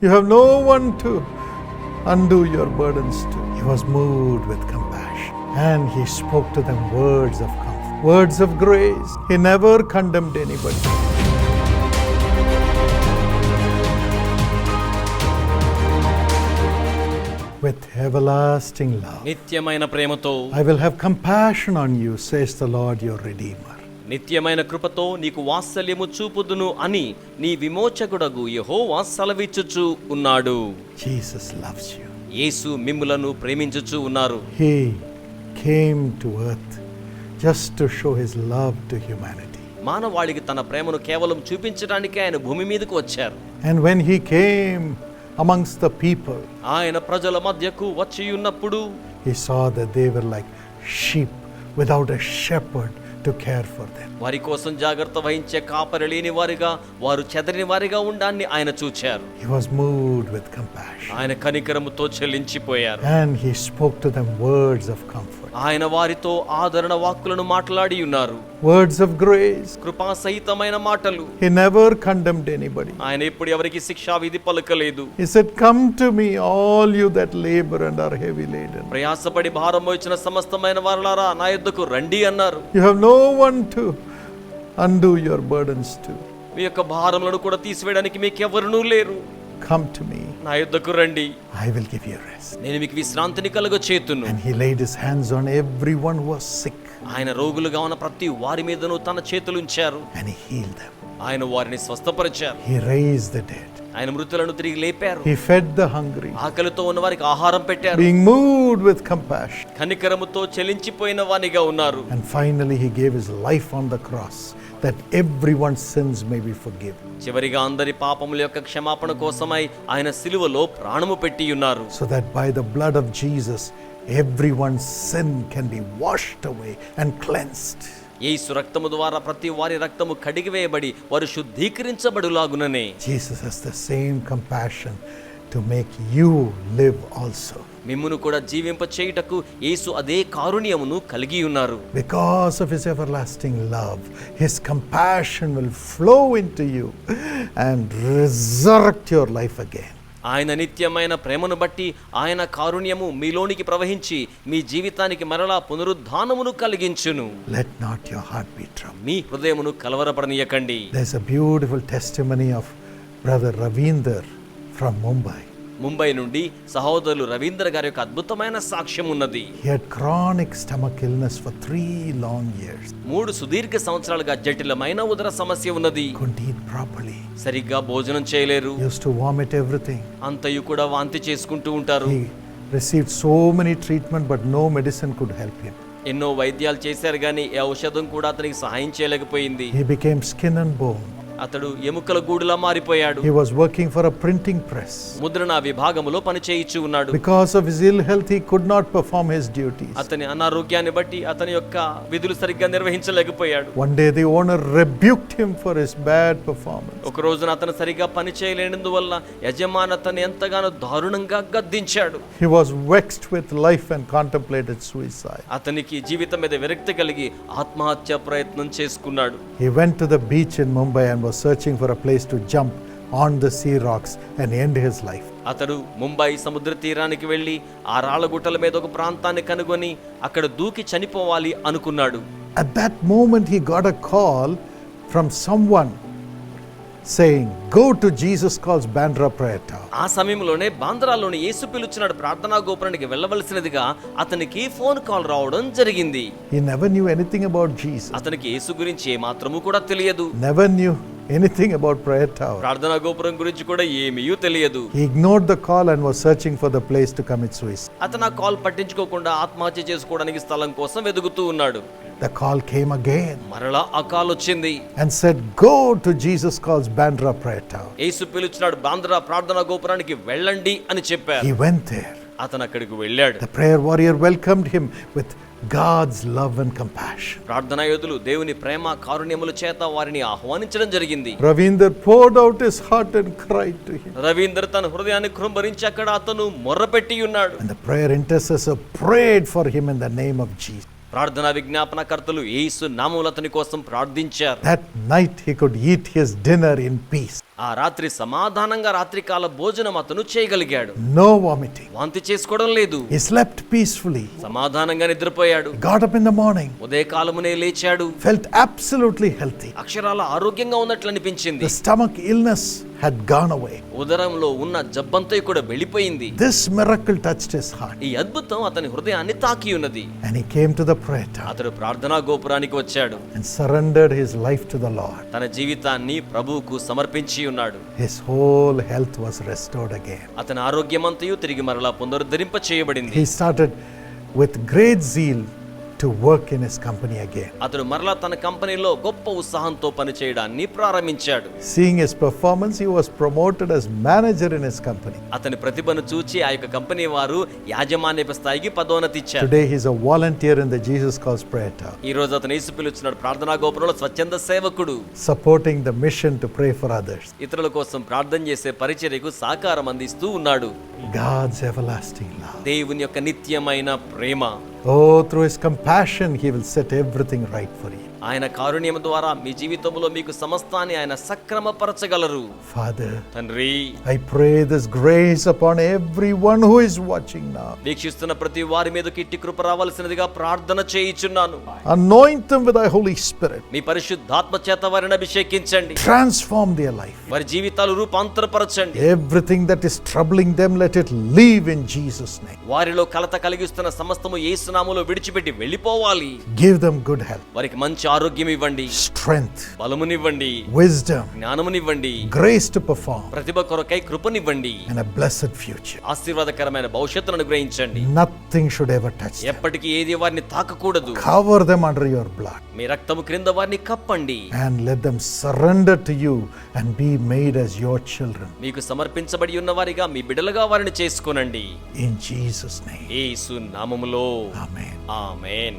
You have no one to undo your burdens to. He was moved with compassion and he spoke to them words of comfort, words of grace. He never condemned anybody. With everlasting love, నిత్యమైన ప్రేమతో I will have compassion on you, says the Lord your Redeemer. నిత్యమైన కృపతో నీకు వాత్సల్యము చూపుదును అని నీ విమోచకుడగు యెహోవా సెలవిచ్చుచు ఉన్నాడు Jesus loves you. యేసు మిమ్ములను ప్రేమించుచు ఉన్నారు He came to earth just to show his love to humanity. మానవాళికి తన ప్రేమను కేవలం చూపించడానికి ఆయన భూమి మీదకు వచ్చారు And when he came amongst the people, ఆయన ప్రజల మధ్యకు వచ్చి ఉన్నప్పుడు he saw that they were like sheep without a to care for them వారి కోసం జాగ్రత్త వహించే కాపరి లేని వారిగా వారు చెదరిని వారిగా ఉండాన్ని ఆయన చూచారు. He was moved with compassion ఆయన కనికరముతో చెల్లించిపోయారు. And he spoke to them words of comfort ఆయన వారితో ఆదరణ వాక్కులను మాట్లాడి ఉన్నారు. వర్డ్స్ ఆఫ్ గ్రేస్ కృపా సహితమైన మాటలు. హి నెవర్ కండెమ్డ్ ఎనీబడి ఆయన ఎప్పుడూ ఎవరికి శిక్షా విధి పలకలేదు. He said come to me all you that labour and are heavy laden ప్రయాసపడి భారం వచ్చిన సమస్తమైన వారలారా నా యొద్దకు రండి అన్నారు. You have no one to undo your burdens to. మీ యొక్క భారములను కూడా తీసివేయడానికి మీకు ఎవరునూ లేరు Come to me, నా యొద్దకు రండి I will give you rest. నేను మీకు విశ్రాంతిని కలుగ చేతును And he laid his hands on everyone who was sick ఆయన రోగులుగా ఉన్న ప్రతి వారి మీదను తన చేతులు ఉంచారు and he healed them. ఆయన వారిని స్వస్థపరిచారు He raised the dead. ఆయన మృతులను తిరిగి లేపారు He fed the hungry, ఆకలితో ఉన్న వారికి ఆహారం పెట్టారు being moved with compassion. కనికరముతో చెలించిపోయిన వానిగా ఉన్నారు And finally, he gave his life on the cross that everyone's sins may be forgiven. చివరిగా అందరి పాపముల యొక్క క్షమాపణ కోసమై ఆయన సిలువలో ప్రాణము పెట్టి ఉన్నారు So that by the blood of Jesus, everyone's sin can be washed away and cleansed. Yesu రక్తము ద్వారా ప్రతి వారి రక్తము కడిగివేయబడి వారు శుద్ధీకరించబడులాగుననే. Jesus has the same compassion to make you live also మిమ్మును కూడా జీవింప చేయుటకు యేసు అదే కారుణ్యమును కలిగి ఉన్నారు. Because of his everlasting love his compassion will flow into you and reserve your life again ఆయన నిత్యమైన ప్రేమను బట్టి ఆయన కారుణ్యము మీలోనికి ప్రవహించి మీ జీవితానికి మరలా పునరుద్ధానమును కలిగించును. Let not your heart be trouble మీ హృదయమును కలవరపడనీయకండి. There is beautiful testimony of brother Ravinder from Mumbai Mumbai నుండి సహోదరులు రవీంద్ర గారి యొక్క అద్భుతమైన సాక్ష్యం ఉన్నది. మూడు సుదీర్ఘ సంవత్సరాలుగా జటిలమైన ఉదర సమస్య ఉన్నది. సరిగ్గా భోజనం చేయలేరు. అంతయు కూడా వాంతి చేసుకుంటూ ఉంటారు. Received so many treatment but no medicine could help ఎన్నో వైద్యాలు చేశారు కానీ ఈ ఔషధం కూడా అతనికి సహాయం చేయలేకపోయింది. హి స్కిన్ అండ్ బోన్ అతడు ఎముకల గూడులా మారిపోయాడు He was working for a printing press. ముద్రణ విభాగములో పని చేయిచు ఉన్నాడు Because of his ill health, he could not perform his duties. అతని అనారోగ్యాన్ని బట్టి అతని యొక్క విధులు సరిగ్గా నిర్వహించలేకపోయాడు One day, the owner rebuked him for his bad performance. ఒక రోజున అతను సరిగ్గా పని చేయలేనందువల్ల యజమాని అతన్ని ఎంతగానో దారుణంగా గద్దించాడు He was vexed with life and contemplated suicide. అతనికి జీవితం మీద విరక్తి కలిగి ఆత్మహత్య ప్రయత్నం చేసుకున్నాడు He went to the beach in Mumbai and was searching for a place to jump on the sea rocks and end his life. అతడు ముంబై సముద్ర తీరానికి వెళ్ళి ఆ రాళ్ళ గుట్టల మీద ఒక ప్రాంతాన్ని కనుగొని అక్కడ దూకి చనిపోవాలి అనుకున్నాడు. At that moment he got a call from someone saying go to Jesus calls Bandra ప్రయట ఆ సమయంలోనే బాంద్రాలోని యేసు పిలుచున్నాడు ప్రార్థనా గోపురానికి వెళ్ళవలసినదిగా అతనికి ఫోన్ కాల్ రావడం జరిగింది. He never knew anything about Jesus అతనికి యేసు గురించి ఏ మాత్రమూ కూడా తెలియదు. Never knew anything about Prayer Tower. ప్రార్థనా గోపురం గురించి కూడా ఏమీ తెలియదు He ignored the call and was searching for the place to commit suicide. అతను ఆ కాల్ పట్టించుకోకుండా ఆత్మహత్య చేసుకోవడానికి స్థలం కోసం వెతుకుతూ ఉన్నాడు The call came again మరలా ఆ కాల్ వచ్చింది and said, Go to Jesus calls Bandra Prayer Tower. యేసు పిలుచున్నాడు బాంద్రా ప్రార్థనా గోపురానికి వెళ్ళండి అని చెప్పారు He went there. అతను అక్కడికి వెళ్ళాడు The prayer warrior welcomed him with God's love and compassion ప్రార్థన యోధులు దేవుని ప్రేమ కారుణ్యముల చేత వారిని ఆహ్వానించడం జరిగింది. Ravinder poured out his heart and cry to him Ravinder తన హృదయాన్ని కృంభరించి అక్కడ అతను మొర్రపెట్టి ఉన్నాడు. And the prayer intercessor prayed for him in the name of Jesus ప్రార్థనా విజ్ఞాపన కర్తలు యేసు నామములు అతని కోసం ప్రార్థించారు. That night he could eat his dinner in peace ఆ రాత్రి సమాధానంగా రాత్రికాల భోజనం అతను చేయగలిగాడు. నో వామిటింగ్ వాంతి చేసుకోవడం లేదు. హి స్లెప్ట్ పీస్ఫుల్లీ సమాధానంగా నిద్రపోయాడు. Got up in the morning ఉదయ కాలమునే లేచాడు. ఫెల్ట్ అబ్సల్యూట్లీ హెల్తీ అక్షరాల ఆరోగ్యంగా ఉన్నట్లు అనిపించింది. The stomach illness had gone away. ఉదరంలో ఉన్న జబ్బంతా కూడా వెళ్ళిపోయింది This miracle touched his heart. ఈ అద్భుతం అతని హృదయాన్ని తాకి ఉన్నది And he came to the prayer tower అతడు ప్రార్థనా గోపురానికి వచ్చాడు and surrendered his life to the Lord. తన జీవితాన్ని ప్రభువుకు సమర్పించి ఉన్నాడు His whole health was restored again. అతని ఆరోగ్యమంతయు తిరిగి మరలా పునరుద్ధరింప చేయబడింది He started with great zeal to work in his company again. అతడు మరలా తన కంపెనీలో గొప్ప ఉత్సాహంతో పనిచేయడాన్ని ప్రారంభించాడు Seeing his performance, he was promoted as manager in his company. అతని ప్రతిభను చూచి ఆ యొక్క కంపెనీ వారు యాజమాన్యపు స్థాయికి పదోన్నతి ఇచ్చారు Today, he's a volunteer in the Jesus Calls Prayer Tower, ఈ రోజు అతను యేసు పిలుచున్నాడు ప్రార్థనా గోపురంలో స్వచ్ఛంద సేవకుడు supporting the mission to pray for others. ఇతరుల కోసం ప్రార్థన చేసే పరిచర్యకు సహకారం అందిస్తూ ఉన్నాడు God's everlasting love. దేవుని యొక్క నిత్యమైన ప్రేమ Oh, through his compassion, he will set everything right for you. ఆయన కారుణ్యం ద్వారా మీ జీవితంలో మీకు సమస్తాన్ని ఆయన సక్రమపరచగలరు. ఫాదర్ తండ్రి grace upon everyone who is watching వీక్షిస్తున్న ప్రతి వారి మీద కిట్టి కృప రావాల్సినదిగా ప్రార్థన చేయిచున్నాను. అనాయింట్ మీ పరిశుద్ధాత్మ చేత వారిని అభిషేకించండి. ట్రాన్స్ఫార్మ్ దేర్ లైఫ్ వారి జీవితాలు రూపాంతరపరచండి. Everything that is troubling them let it leave in Jesus name వారిలో కలత కలిగిస్తున్న సమస్తము యేసు నామములో విడిచిపెట్టి వెళ్ళిపోవాలి. గివ్ దెం గుడ్ హెల్త్ వారికి మంచి ఆరోగ్యం ఇవ్వండి స్ట్రెంగ్త్ బలమునివ్వండి. విజ్డమ్ జ్ఞానమునివ్వండి. గ్రేస్ టు పర్ఫార్మ్ ప్రతిభ కొరకై కృపనివ్వండి. అండ్ ఏ బ్లెస్డ్ ఫ్యూచర్ ఆశీర్వాదకరమైన భవిష్యత్తును అనుగ్రహించండి. నథింగ్ షుడ్ ఎవర్ టచ్ ఎప్పటికీ ఏది వారిని తాకకూడదు. Cover them under your blood మీ రక్తము క్రింద వారిని కప్పండి. And let them surrender to you and be made as your children మీకు సమర్పించబడి ఉన్న వారిగా మీ బిడ్డలుగా వారిని చేసుకోనండి. ఇన్ జీసస్ నేమ్ యేసు నామములో. ఆమేన్ ఆమేన్.